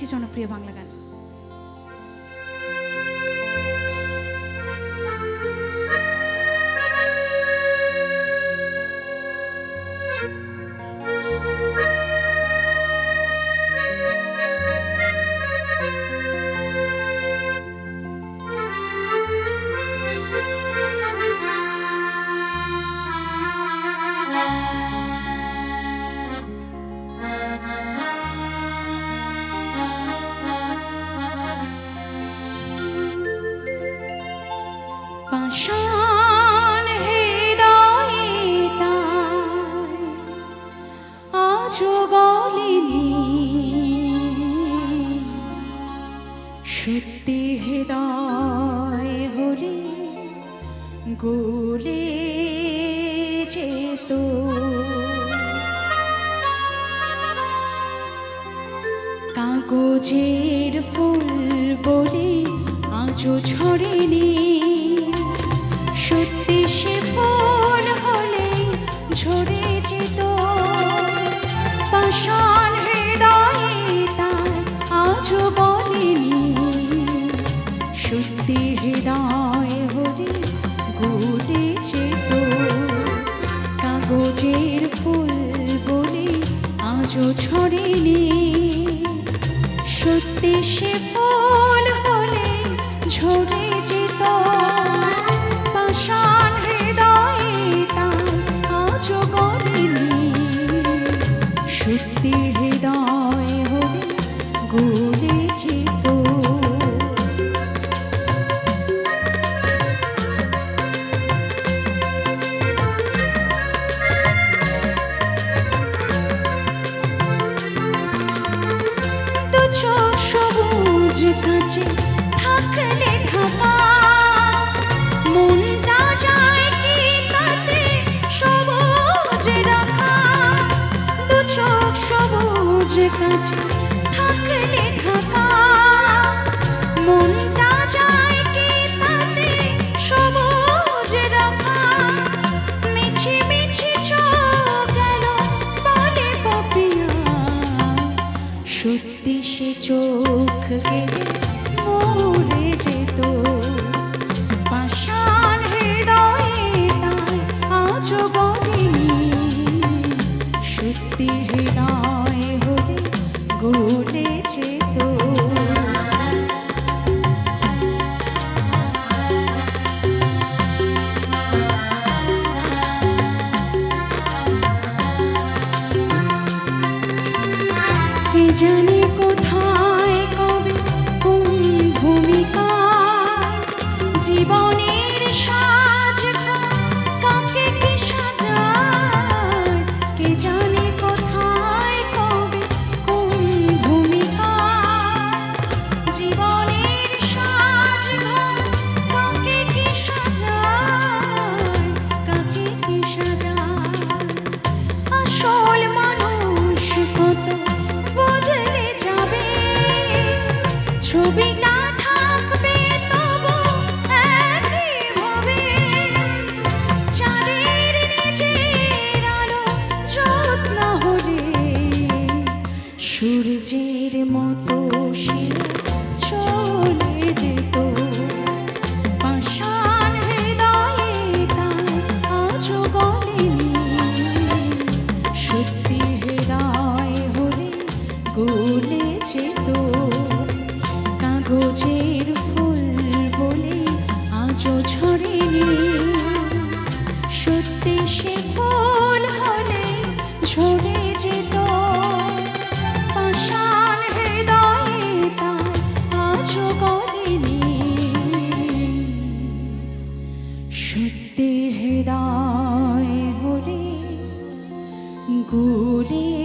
জনপ্রিয় বাংলা গান। পাষাণ হৃদয়ে তাই আজও গলেনি সত্যি হৃদয় হলে গলে যেত। কাগজের ফুল বলে আজও ঝরেনি। সত্যি হৃদয় হরে গলে তো কাগজের ফুল বলে আজও ছড়েনি। সত্যি সে কাছে থাকলে ঢাকা মনটা যায় কি তাতে সবুজ রাখা। দু চোখ সবুজ কাছে যেত কে জানে সূর্যের মতো সে চলে যেত। পাষাণ সত্যি হৃদয় হলে গলে যেত। কাগজের সত্যের হৃদয় হলে গলে